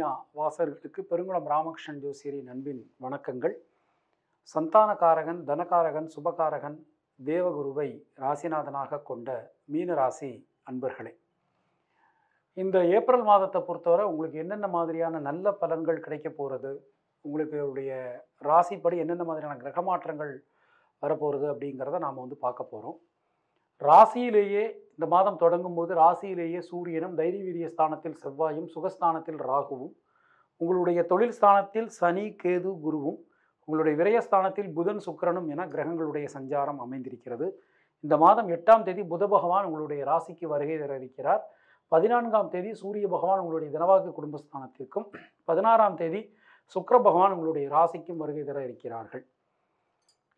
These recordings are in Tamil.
ஆன்மீக வாசர்களுக்கு பெருங்குளம் ராமகிருஷ்ணன் ஜோசியரின் அன்பின் வணக்கங்கள். சந்தானகாரகன் தனகாரகன் சுபகாரகன் தேவகுருவை ராசிநாதனாக கொண்ட மீன ராசி அன்பர்களே இந்த ஏப்ரல் மாதத்தை பொறுத்தவரை உங்களுக்கு என்னென்ன மாதிரியான நல்ல பலன்கள் கிடைக்க போகிறது உங்களுக்கு உடைய ராசிப்படி என்னென்ன மாதிரியான கிரக மாற்றங்கள் வரப்போகிறது அப்படிங்கிறத நாம் வந்து பார்க்க போகிறோம் ராசியிலேயே இந்த மாதம் தொடங்கும் போது ராசியிலேயே சூரியனும் தைரிய வீரிய ஸ்தானத்தில் செவ்வாயும் சுகஸ்தானத்தில் ராகுவும் உங்களுடைய தொழில் ஸ்தானத்தில் சனி கேது குருவும் உங்களுடைய விரயஸ்தானத்தில் புதன் சுக்கிரனும் என கிரகங்களுடைய சஞ்சாரம் அமைந்திருக்கிறது. இந்த மாதம் எட்டாம் தேதி புத பகவான் உங்களுடைய ராசிக்கு வருகை தர இருக்கிறார் பதினான்காம் தேதி சூரிய பகவான் உங்களுடைய தினவாக்கு குடும்பஸ்தானத்திற்கும் பதினாறாம் தேதி சுக்கர பகவான் உங்களுடைய ராசிக்கும் வருகை தர இருக்கிறார்கள்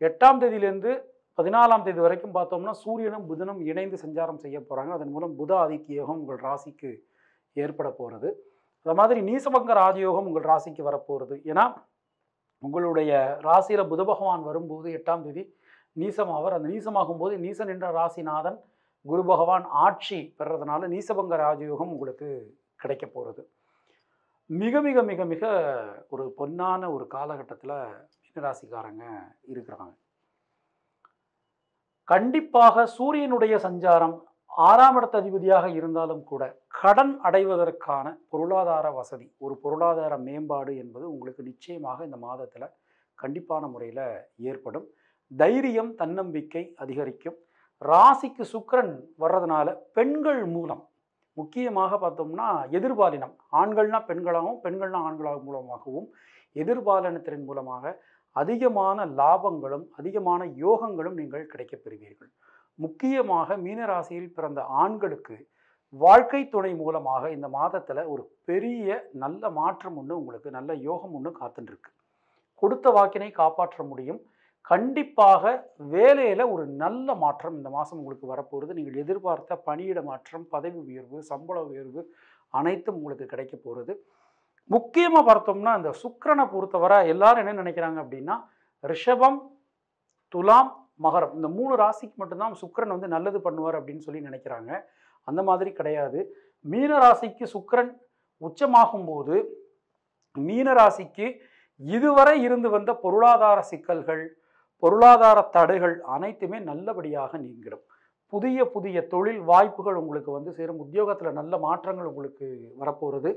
எட்டாம் தேதியிலிருந்து பதினாலாம் தேதி வரைக்கும் பார்த்தோம்னா சூரியனும் புதனும் இணைந்து சஞ்சாரம் செய்ய போகிறாங்க அதன் மூலம் புத ஆதித்ய யோகம் உங்கள் ராசிக்கு ஏற்பட போகிறது அது மாதிரி நீசபங்க ராஜயோகம் உங்கள் ராசிக்கு வரப்போகிறது ஏன்னா உங்களுடைய ராசியில் புத பகவான் வரும்போது எட்டாம் தேதி நீசமாவர். அந்த நீசமாகும் போது நீசன் என்ற ராசிநாதன் குரு பகவான் ஆட்சி பெறதுனால நீசபங்க ராஜயோகம் உங்களுக்கு கிடைக்க போகிறது மிக மிக மிக மிக ஒரு பொன்னான ஒரு காலகட்டத்தில் மீனராசிக்காரங்க இருக்கிறாங்க. கண்டிப்பாக சூரியனுடைய சஞ்சாரம் ஆறாம் இடத்த அதிபதியாக இருந்தாலும் கூட கடன் அடைவதற்கான பொருளாதார வசதி ஒரு பொருளாதார மேம்பாடு என்பது உங்களுக்கு நிச்சயமாக இந்த மாதத்தில் கண்டிப்பான முறையில் ஏற்படும். தைரியம் தன்னம்பிக்கை அதிகரிக்கும். ராசிக்கு சுக்கரன் வர்றதுனால பெண்கள் மூலம் முக்கியமாக பார்த்தோம்னா எதிர்பாலினம் ஆண்கள்னா பெண்களாகவும் பெண்கள்னா ஆண்களாக மூலமாகவும் எதிர்பாலினத்தின் மூலமாக அதிகமான லாபங்களும் அதிகமான யோகங்களும் நீங்கள் கிடைக்கப் பெறுவீர்கள் முக்கியமாக மீனராசியில் பிறந்த ஆண்களுக்கு வாழ்க்கை துணை மூலமாக இந்த மாதத்தில் ஒரு பெரிய நல்ல மாற்றம் ஒன்று உங்களுக்கு நல்ல யோகம் ஒன்று காத்துட்டுருக்கு கொடுத்த வாக்கினை காப்பாற்ற முடியும். கண்டிப்பாக வேலையில் ஒரு நல்ல மாற்றம் இந்த மாதம் உங்களுக்கு வரப்போகிறது நீங்கள் எதிர்பார்த்த பணியிட மாற்றம் பதவி உயர்வு சம்பள உயர்வு அனைத்தும் உங்களுக்கு கிடைக்க போகிறது முக்கியமாக பார்த்தோம்னா இந்த சுக்கிரனை பொறுத்தவரை எல்லாரும் என்ன நினைக்கிறாங்க அப்படின்னா ரிஷபம் துலாம் மகரம். இந்த மூணு ராசிக்கு மட்டும்தான் சுக்கரன் வந்து நல்லது பண்ணுவார் அப்படின்னு சொல்லி நினைக்கிறாங்க. அந்த மாதிரி கிடையாது. மீன ராசிக்கு சுக்கரன் உச்சமாகும் போது மீன ராசிக்கு இதுவரை இருந்து வந்த பொருளாதார சிக்கல்கள் பொருளாதார தடைகள் அனைத்துமே நல்லபடியாக நீங்கிடும். புதிய புதிய தொழில் வாய்ப்புகள் உங்களுக்கு வந்து சேரும். உத்தியோகத்தில் நல்ல மாற்றங்கள் உங்களுக்கு வரப்போகிறது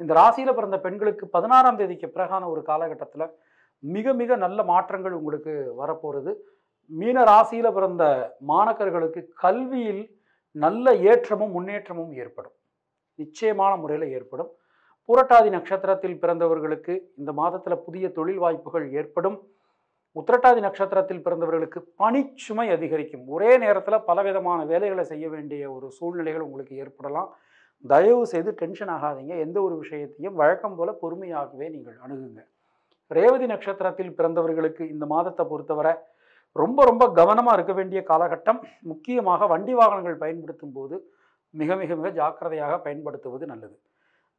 இந்த ராசியில் பிறந்த பெண்களுக்கு பதினாறாம் தேதிக்கு பிறகான ஒரு காலகட்டத்தில் மிக மிக நல்ல மாற்றங்கள் உங்களுக்கு வரப்போகிறது மீன ராசியில் பிறந்த மாணக்கர்களுக்கு கல்வியில் நல்ல ஏற்றமும் முன்னேற்றமும் ஏற்படும். நிச்சயமான முறையில் ஏற்படும். புரட்டாதி நட்சத்திரத்தில் பிறந்தவர்களுக்கு இந்த மாதத்தில் புதிய தொழில் வாய்ப்புகள் ஏற்படும். உத்திரட்டாதி நட்சத்திரத்தில் பிறந்தவர்களுக்கு பணிச்சுமை அதிகரிக்கும். ஒரே நேரத்தில் பலவிதமான வேலைகளை செய்ய வேண்டிய ஒரு சூழ்நிலைகள் உங்களுக்கு ஏற்படலாம். தயவு செய்து டென்ஷன் ஆகாதீங்க. எந்த ஒரு விஷயத்தையும் வழக்கம் போல பொறுமையாகவே நீங்கள் அணுகுங்க. ரேவதி நட்சத்திரத்தில் பிறந்தவர்களுக்கு இந்த மாதத்தை பொறுத்தவரை ரொம்ப ரொம்ப கவனமாக இருக்க வேண்டிய காலகட்டம். முக்கியமாக வண்டி வாகனங்கள் பயன்படுத்தும் போது மிக மிக மிக ஜாக்கிரதையாக பயன்படுத்துவது நல்லது.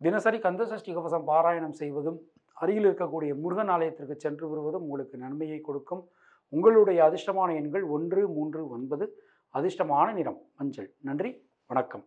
தினசரி கந்தசஷ்டி கவசம் பாராயணம் செய்வதும் அருகில் இருக்கக்கூடிய முருகன் ஆலயத்திற்கு சென்று வருவதும் உங்களுக்கு நன்மையை கொடுக்கும். உங்களுடைய அதிர்ஷ்டமான எண்கள் ஒன்று மூன்று ஒன்பது அதிர்ஷ்டமான நிறம் மஞ்சள். நன்றி வணக்கம்.